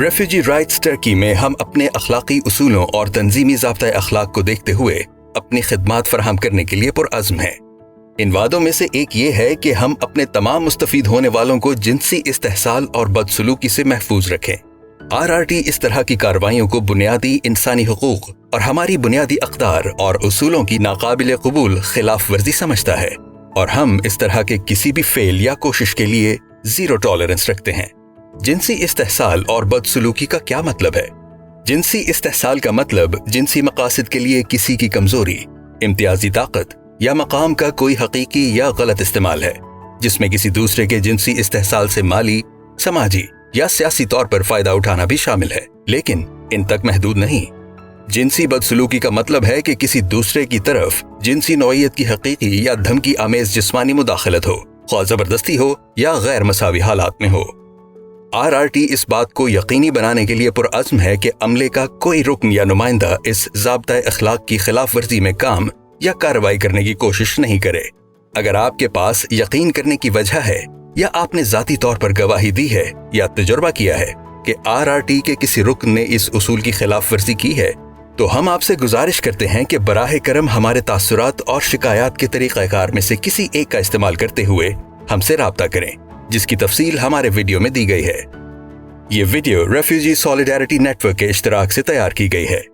Refugee rights Turkey में हम अपने अखलाकी उसूलों और तंजीमी जबता अखलाक को देखते हुए अपनी खदमात फराहम करने के लिए पुरज़म हैं। इन वादों में से एक ये है कि हम अपने तमाम मुस्तफ़ होने वालों को जिनसी इस्तेसाल और बदसलूकी से महफूज रखें। आर आर टी इस तरह की कार्रवाइयों को बुनियादी इंसानी हकूक और हमारी बुनियादी अकदार और उसूलों की नाकबिल कबूल खिलाफ वर्जी समझता है और हम इस तरह के किसी भी फेल या कोशिश के लिए ज़ीरो टॉलरेंस रखते हैं। जिनसी इस्तेसाल और बदसलूकी का क्या मतलब है? जिनसी इस्तेसाल का मतलब जिनसी मकासद के लिए किसी की कमज़ोरी, इम्तियाजी ताकत या मकाम का कोई हकीकी या गलत इस्तेमाल है, जिसमें किसी दूसरे के जिनसी इस्तेसाल से माली, समाजी या सियासी तौर पर फ़ायदा उठाना भी शामिल है। लेकिन इन तक महदूद नहीं। जिनसी बदसलूकी का मतलब है कि किसी दूसरे की तरफ़ जिनसी नौयत की हकीकी या धमकी आमेज जिस्मानी मुदाखलत हो ख्वा ज़बरदस्ती हो या गैर मसावी हालात में हो। आर आर टी इस बात को यकीनी बनाने के लिए पुरज़म है कि अमले का कोई रुकन या नुमाइंदा इस जबता अखलाक की खिलाफ वर्जी में काम या कार्रवाई करने की कोशिश नहीं करे। अगर आपके पास यकीन करने की वजह है या आपने जाती तौर पर गवाही दी है या तजुर्बा किया है कि आर आर टी के किसी रुकन ने इस उसूल की खिलाफ वर्जी की है तो हम आपसे गुजारिश करते हैं कि बराह करम हमारे तासुरात और शिकायत के तरीक़ाकार में से किसी एक का इस्तेमाल करते हुए हमसे रबता करें। जिसकी तफसील हमारे वीडियो में दी गई है। ये वीडियो रेफ्यूजी सॉलिडेरिटी नेटवर्क के इश्तराक से तैयार की गई है।